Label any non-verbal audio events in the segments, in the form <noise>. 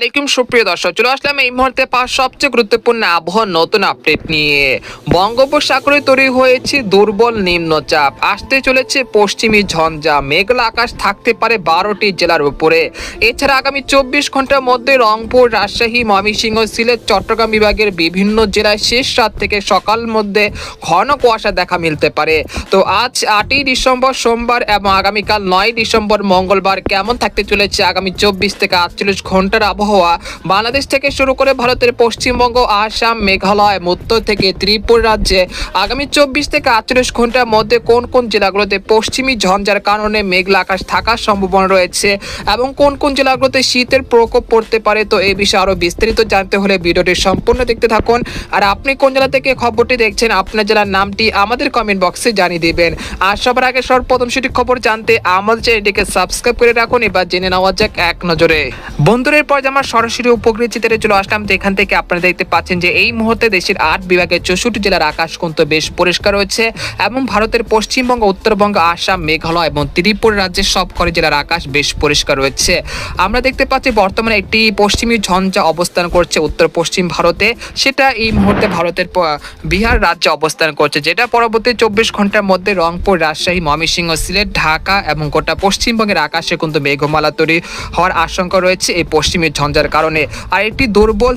আলাইকুম, সুপ্রিয় দর্শক, চলে আসলাম এই মুহূর্তে পাঁচ সবচেয়ে গুরুত্বপূর্ণ আবহাওয়ার নতুন আপডেট নিয়ে। বঙ্গোপসাগরে তৈরি হয়েছে দুর্বল নিম্নচাপ। আসতে চলেছে পশ্চিমী ঝঞ্ঝা, মেঘলা আকাশ থাকতে পারে বারোটি জেলার উপরে। এছাড়া আগামী চব্বিশ ঘণ্টার মধ্যে রংপুর, রাজশাহী, ময়মনসিংহ, সিলেট, চট্টগ্রাম বিভাগের বিভিন্ন জেলায় শেষ রাত থেকে সকাল মধ্যে ঘন কুয়াশা দেখা মিলতে পারে। তো আজ আটই ডিসেম্বর সোমবার এবং আগামীকাল নয় ডিসেম্বর মঙ্গলবার কেমন থাকতে চলেছে আগামী চব্বিশ থেকে আটচল্লিশ ঘণ্টার আবহাওয়া? বাংলাদেশ থেকে শুরু করে ভারতের পশ্চিমবঙ্গ, আসাম, মেঘালয় উত্তর থেকে ত্রিপুরা রাজ্যে আগামী চব্বিশ থেকে আটচল্লিশ ঘণ্টার মধ্যে কোন কোন জেলাগুলোতে পশ্চিমী ঝঞ্ঝার কারণে মেঘলা আকাশ থাকার সম্ভাবনা রয়েছে এবং কোন কোন জেলাগুলোতে শীতের প্রকোপ পড়তে পারে তো এই বিষয়ে আরও বিস্তারিত জানতে হলে ভিডিওটি সম্পূর্ণ দেখতে থাকুন। আর আপনি কোন জেলা থেকে খবরটি দেখছেন, আপনার জেলার নামটি আমাদের কমেন্ট বক্সে জানিয়ে দিবেন। আর সবার আগে সর্বপ্রথম সঠিক খবর জানতে আমাদের চ্যানেলটিকে সাবস্ক্রাইব করে রাখুন, এবার জেনে নেওয়া যাক এক নজরে। বন্ধুরের পর যে আমরা সরাসরি উপগ্রহ চিত্রে চলে আসলাম। তো এখান থেকে আপনারা দেখতে পাচ্ছেন যে এই মুহূর্তে দেশের আট বিভাগের চৌষট্টি জেলার আকাশ কিন্তু বেশ পরিষ্কার রয়েছে এবং ভারতের পশ্চিমবঙ্গ, উত্তরবঙ্গ, আসাম, মেঘালয় এবং ত্রিপুরা রাজ্যের সব করে জেলার আকাশ বেশ পরিষ্কার রয়েছে। আমরা দেখতে পাচ্ছি বর্তমানে একটি পশ্চিমী ঝঞ্ঝা অবস্থান করছে উত্তর পশ্চিম ভারতে। সেটা এই মুহূর্তে ভারতের বিহার রাজ্যে অবস্থান করছে, যেটা পরবর্তী চব্বিশ ঘণ্টার মধ্যে রংপুর, রাজশাহী, ময়মনসিংহ, সিলেট, ঢাকা এবং গোটা পশ্চিমবঙ্গের আকাশে কিন্তু মেঘমালা তৈরি হওয়ার আশঙ্কা রয়েছে। এই পশ্চিমী ঝঞ্ঝার কারণে। আর একটি দুর্বল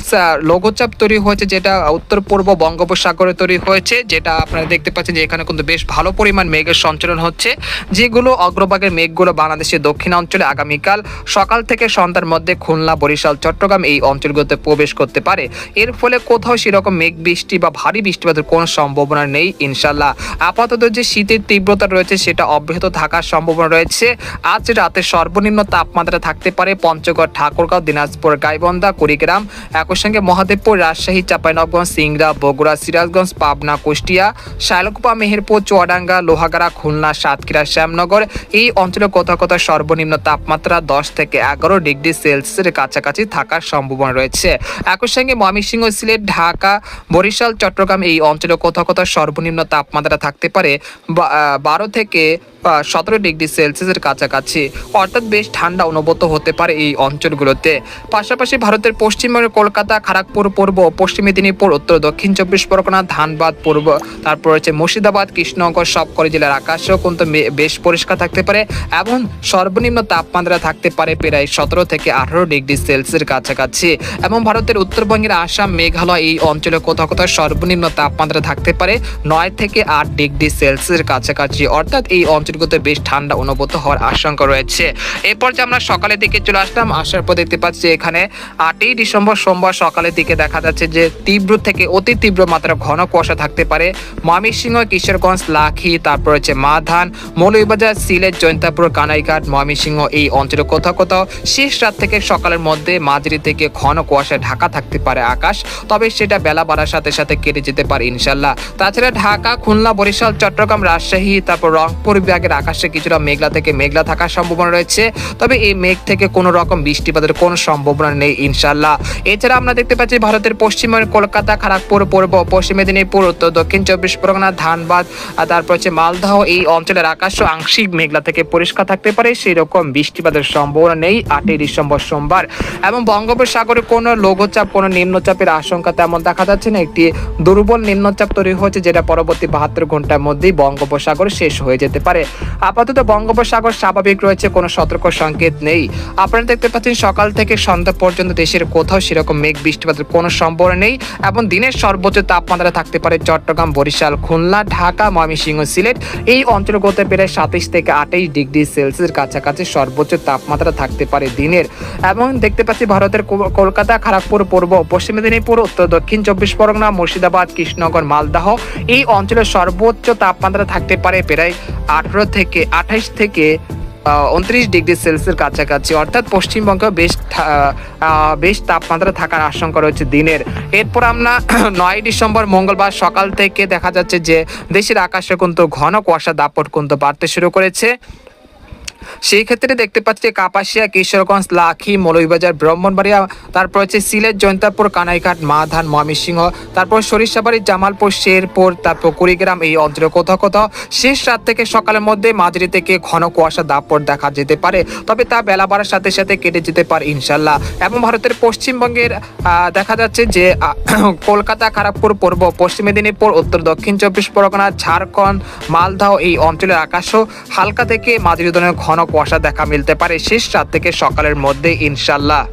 লঘুচাপ তৈরি হয়েছে, যেটা উত্তর পূর্ব বঙ্গোপসাগরে তৈরি হয়েছে, যেটা আপনারা দেখতে পাচ্ছেন যে এখানে কিন্তু বেশ ভালো পরিমাণ মেঘের সঞ্চালন হচ্ছে, যেগুলো অগ্রভাগের মেঘগুলো বাংলাদেশের দক্ষিণাঞ্চলে আগামীকাল সকাল থেকে সন্ধ্যার মধ্যে খুলনা, বরিশাল, চট্টগ্রাম এই অঞ্চলগুলোতে প্রবেশ করতে পারে। এর ফলে কোথাও সেরকম মেঘ বৃষ্টি বা ভারী বৃষ্টিপাতের কোনো সম্ভাবনা নেই ইনশাল্লাহ আপাতত যে শীতের তীব্রতা রয়েছে, সেটা অব্যাহত থাকার সম্ভাবনা রয়েছে। আজ রাতে সর্বনিম্ন তাপমাত্রা থাকতে পারে পঞ্চগড়, ঠাকুরগাঁও, দিনাজপুর গাইবন্ধা, কুড়িগ্রাম, একই সঙ্গে মহাদেবপুর, রাজশাহী, চাঁপাইনবাবগঞ্জ, সিংড়া, বগুড়া, সিরাজগঞ্জ, পাবনা, কুষ্টিয়া শায়লকুপা মেহেরপুর, চুয়াডাঙ্গা, লোহাগাড়া, খুলনা, সাতক্ষীরা, শ্যামনগর। এই অঞ্চলে কোথাও কোথাও সর্বনিম্ন তাপমাত্রা দশ থেকে এগারো ডিগ্রি সেলসিয়াসের কাছাকাছি থাকার সম্ভাবনা রয়েছে। একই সঙ্গে ময়মনসিংহ, সিলেট, ঢাকা, বরিশাল, চট্টগ্রাম এই অঞ্চলে কোথাও কোথাও সর্বনিম্ন তাপমাত্রা থাকতে পারে বারো থেকে সতেরো ডিগ্রি সেলসিয়াসের কাছাকাছি। অর্থাৎ বেশ ঠান্ডা অনুভূত হতে পারে এই অঞ্চলগুলোতে। পাশাপাশি ভারতের পশ্চিমবঙ্গের কলকাতা খড়গপুর পূর্ব, পশ্চিম মেদিনীপুর, উত্তর, দক্ষিণ চব্বিশ পরগনা, ধানবাদ, পূর্ব, তারপর হচ্ছে মুর্শিদাবাদ, কৃষ্ণনগর, সবকটি জেলার আকাশেও কিন্তু বেশ পরিষ্কার থাকতে পারে এবং সর্বনিম্ন তাপমাত্রা থাকতে পারে প্রায় সতেরো থেকে আঠারো ডিগ্রি সেলসিয়াসের কাছাকাছি। এবং ভারতের উত্তরবঙ্গের আসাম, মেঘালয় এই অঞ্চলে কোথাও কোথাও সর্বনিম্ন তাপমাত্রা থাকতে পারে নয় থেকে আট ডিগ্রি সেলসিয়াসের কাছাকাছি। অর্থাৎ এই অঞ্চলগুলোতে বেশ ঠান্ডা অনুভূত হওয়ার আশঙ্কা রয়েছে। এরপর যে আমরা সকালের দিকে চলে আসলাম, আসার পর দেখতে পাচ্ছি এখানে আটই ডিসেম্বর সোমবার সকালের দিকে দেখা যাচ্ছে যে তীব্র থেকে অতি তীব্র মাত্রা ঘন কুয়াশা থাকতে পারে। ময়মনসিংহ, কিশোরগঞ্জ, লাখি, তারপর হচ্ছে মাধান, মৌলভীবাজার, সিলেট জৈন্তাপুর কানাইঘাট, ময়মনসিংহ এই অঞ্চলে কোথাও কোথাও শেষ রাত থেকে সকালের মধ্যে মাঝারি থেকে ঘন কুয়াশা ঢাকা থাকতে পারে আকাশ, তবে সেটা বেলা বাড়ার সাথে সাথে কেটে যেতে পারে ইনশাল্লাহ তাছাড়া ঢাকা, খুলনা, বরিশাল, চট্টগ্রাম, রাজশাহী, তারপর রংপুর বিভাগের আকাশে কিছুটা মেঘলা থেকে মেঘলা থাকার সম্ভাবনা রয়েছে। তবে এই মেঘ থেকে কোনো রকম বৃষ্টিপাতের কোনো সম্ভাবনা নেই ইনশাল্লাহ এছাড়া আমরা দেখতে পাচ্ছি ভারতের পশ্চিমের কলকাতা খড়গপুর পূর্ব, পশ্চিম মেদিনীপুর, উত্তর, দক্ষিণ চব্বিশ পরগনা, ধানবাদ, আর তারপর হচ্ছে মালদহ, এই অঞ্চলের আকাশও আংশিক মেঘলা থেকে পরিষ্কার থাকতে পারে সেই রকম বৃষ্টিপাতের সম্ভাবনা নেই আটই ডিসেম্বর সোমবার। এবং বঙ্গোপসাগরে কোনো লঘুচাপ, কোনো নিম্নচাপের আশঙ্কা তেমন দেখা যাচ্ছে না, একটি দুর্বল নিম্নচাপ তৈরি হয়েছে, যেটা পরবর্তী বাহাত্তর ঘণ্টার মধ্যেই বঙ্গোপসাগর শেষ হয়ে যেতে পারে। আপাতত বঙ্গোপসাগর স্বাভাবিক রয়েছে, কোনো সতর্ক সংকেত নেই। আপনারা দেখতে পাচ্ছেন সকাল থেকে সন্ধ্যা পর্যন্ত দেশের কোথাও সেরকম মেঘ, বৃষ্টিপাতের কোনো সম্ভাবনা নেই। এবং দিনের সর্বোচ্চ তাপমাত্রা থাকতে পারে চট্টগ্রাম, বরিশাল, খুলনা, ঢাকা, ময়মনসিংহ, সিলেট। এই অঞ্চলগুলোতে প্রায় সাতাইশ থেকে আঠাইশ ডিগ্রি সেলসিয়াসের কাছাকাছি সর্বোচ্চ তাপমাত্রা থাকতে পারে দিনের। এবং দেখতে পাচ্ছি ভারতের কলকাতা খড়গপুর পূর্ব, পশ্চিম মেদিনীপুর, উত্তর, দক্ষিণ চব্বিশ পরগনা, মুর্শিদাবাদ, কৃষ্ণনগর, মালদাহ। এই অঞ্চলের সর্বোচ্চ তাপমাত্রা থাকতে পারে প্রায় আঠারো থেকে আঠাশ থেকে উনত্রিশ ডিগ্রি সেলসিয়াস কাছাকাছি। অর্থাৎ পশ্চিমবঙ্গে বেশ বেশ তাপমাত্রা থাকার আশঙ্কা রয়েছে দিনের। এরপর আমরা <clears throat> নয় ডিসেম্বর, মঙ্গলবার সকাল থেকে দেখা যাচ্ছে যে দেশের আকাশে কিন্তু ঘন কুয়াশা, দাপট কিন্তু বাড়তে শুরু করেছে। সেই ক্ষেত্রে দেখতে পাচ্ছি কাপাসিয়া, কিশোরগঞ্জ, লাখি, মৌলভীবাজার, ব্রাহ্মণবাড়িয়া, তারপর হচ্ছে সিলেট, জয়ন্তাপুর, কানাইঘাট মাধান ময়মনসিংহ, তারপর সরিষাবাড়ি, জামালপুর, শেরপুর, তারপর কুড়িগ্রাম, এই অঞ্চলে কোথাও কোথাও শেষ রাত থেকে সকালের মধ্যে মাঝারি থেকে ঘন কুয়াশা দাপট দেখা যেতে পারে। তবে তা বেলা বাড়ার সাথে সাথে কেটে যেতে পারে ইনশাল্লাহ। এবং ভারতের পশ্চিমবঙ্গের দেখা যাচ্ছে যে <clears throat> কলকাতা খড়গপুর পূর্ব, পশ্চিম মেদিনীপুর, উত্তর, দক্ষিণ চব্বিশ পরগনা, ঝাড়খণ্ড, মালদহ এই অঞ্চলের আকাশও হালকা থেকে মাঝারি ধরনের ঘন কুয়াশা দেখা মিলতে পারে শেষ রাত থেকে সকালের মধ্যে ইনশাল্লাহ।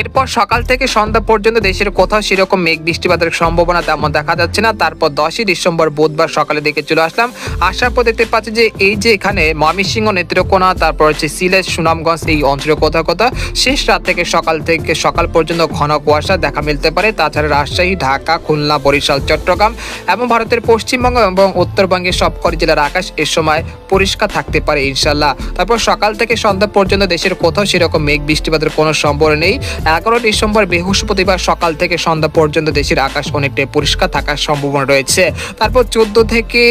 এরপর সকাল থেকে সন্ধ্যা পর্যন্ত দেশের কোথাও সেরকম মেঘ বৃষ্টিপাতের সম্ভাবনা তেমন দেখা যাচ্ছে না। তারপর দশই ডিসেম্বর বুধবার সকালে দিকে চলে আসলাম। আসার পর দেখতে পাচ্ছি যে এই যে এখানে ময়মনসিংহ নেত্রকোনা, তারপর হচ্ছে সিলেট, সুনামগঞ্জ, এই অঞ্চলে কোথাও কোথাও শেষ রাত থেকে সকাল থেকে সকাল পর্যন্ত ঘন কুয়াশা দেখা মিলতে পারে। তাছাড়া রাজশাহী, ঢাকা, খুলনা, বরিশাল, চট্টগ্রাম এবং ভারতের পশ্চিমবঙ্গ এবং উত্তরবঙ্গের সবকটি জেলার আকাশ এ সময় পরিষ্কার থাকতে পারে ইনশাল্লাহ তারপর সকাল থেকে সন্ধ্যা পর্যন্ত দেশের কোথাও সেরকম মেঘ বৃষ্টিপাতের কোনো সম্ভাবনা নেই। এগারো ডিসেম্বর বৃহস্পতিবার সকাল থেকে সন্ধ্যা পর্যন্ত দেশের আকাশ অনেকটাই পরিষ্কার থাকার সম্ভাবনা রয়েছে। তারপর চোদ্দ থেকে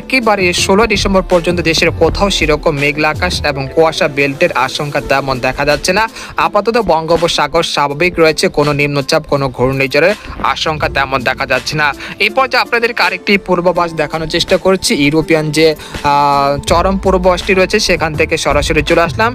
একেবারে ষোলো ডিসেম্বর পর্যন্ত দেশের কোথাও সেরকম মেঘলা আকাশ এবং কুয়াশা বেল্টের আশঙ্কা তেমন দেখা যাচ্ছে না। আপাতত বঙ্গোপসাগর স্বাভাবিক রয়েছে, কোনো নিম্নচাপ, কোনো ঘূর্ণিঝড়ের আশঙ্কা তেমন দেখা যাচ্ছে না। এই পর্যায়ে আপনাদেরকে আরেকটি পূর্বাভাস দেখানোর চেষ্টা করছি। ইউরোপিয়ান যে চরম পূর্বাভাসটি রয়েছে, সেখান থেকে সরাসরি চলে আসলাম।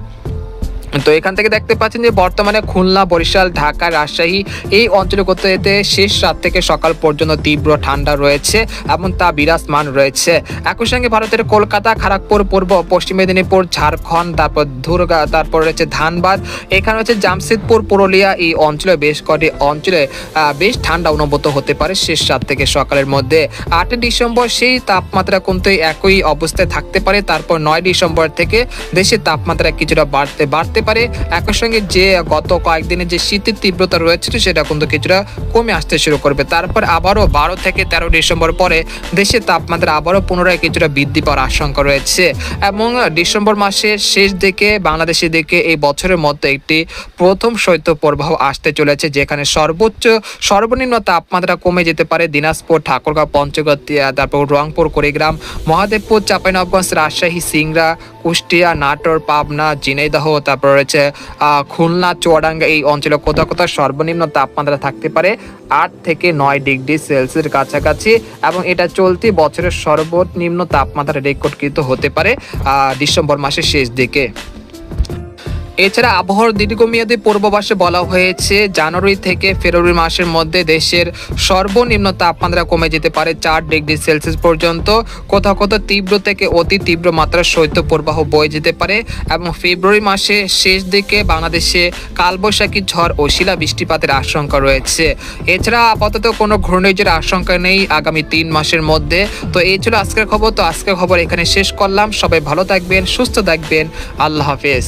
তো এখান থেকে দেখতে পাচ্ছেন যে বর্তমানে খুলনা, বরিশাল, ঢাকা, রাজশাহী এই অঞ্চলে যেতে শেষ রাত থেকে সকাল পর্যন্ত তীব্র ঠান্ডা রয়েছে এবং তা বিরাজমান রয়েছে। একই সঙ্গে ভারতের কলকাতা খড়গপুর পূর্ব, পশ্চিম মেদিনীপুর, ঝাড়খণ্ড, তারপর দুর্গা, তারপর রয়েছে ধানবাদ, এখানে হচ্ছে জামশেদপুর, পুরুলিয়া এই অঞ্চলে বেশ কটি অঞ্চলে বেশ ঠান্ডা অনুভূত হতে পারে শেষ রাত থেকে সকালের মধ্যে। আটই ডিসেম্বর সেই তাপমাত্রা কিন্তু একই অবস্থায় থাকতে পারে, তারপর নয় ডিসেম্বর থেকে দেশের তাপমাত্রা কিছুটা বাড়তে বাড়তে পারে। একই সঙ্গে যে গত কয়েকদিনের যে শীতের তীব্রতা রয়েছে, সেটা কিন্তু কিছুটা কমে আসতে শুরু করবে। তারপর আবারও বারো থেকে তেরো ডিসেম্বর পরে দেশের তাপমাত্রা আবারও পুনরায় কিছুটা বৃদ্ধি পাওয়ার আশঙ্কা রয়েছে। এবং ডিসেম্বর মাসের শেষ দিকে বাংলাদেশের দিকে এই বছরের মধ্যে একটি প্রথম শৈত্য প্রবাহ আসতে চলেছে, যেখানে সর্বোচ্চ, সর্বনিম্ন তাপমাত্রা কমে যেতে পারে দিনাজপুর, ঠাকুরগাঁও, পঞ্চগড় তিয়া- তারপর রংপুর, কুড়িগ্রাম, মহাদেবপুর, চাঁপাইনবাবগঞ্জ, রাজশাহী, সিংড়া, কুষ্টিয়া, নাটোর, পাবনা, ঝিনাইদহ, তারপর রয়েছে খুলনা, চুয়াডাঙ্গা এই অঞ্চলে কোথাও কোথাও সর্বনিম্ন তাপমাত্রা থাকতে পারে আট থেকে নয় ডিগ্রি সেলসিয়াসের কাছাকাছি এবং এটা চলতি বছরের সর্বনিম্ন তাপমাত্রা রেকর্ডকৃত হতে পারে ডিসেম্বর মাসের শেষ দিকে। এছাড়া আবহাওয়ার দীর্ঘমেয়াদী পূর্বাভাসে বলা হয়েছে, জানুয়ারি থেকে ফেব্রুয়ারি মাসের মধ্যে দেশের সর্বনিম্ন তাপমাত্রা কমে যেতে পারে চার ডিগ্রি সেলসিয়াস পর্যন্ত। কোথাও কোথাও তীব্র থেকে অতি তীব্র মাত্রার শৈত্য প্রবাহ বয়ে যেতে পারে এবং ফেব্রুয়ারি মাসে শেষ দিকে বাংলাদেশে কালবৈশাখী ঝড় ও শিলা বৃষ্টিপাতের আশঙ্কা রয়েছে। এছাড়া আপাতত কোনো ঘূর্ণিঝড়ের আশঙ্কা নেই আগামী তিন মাসের মধ্যে। তো এই ছিল আজকের খবর। তো আজকের খবর এখানে শেষ করলাম। সবাই ভালো থাকবেন, সুস্থ থাকবেন। আল্লাহ হাফেজ।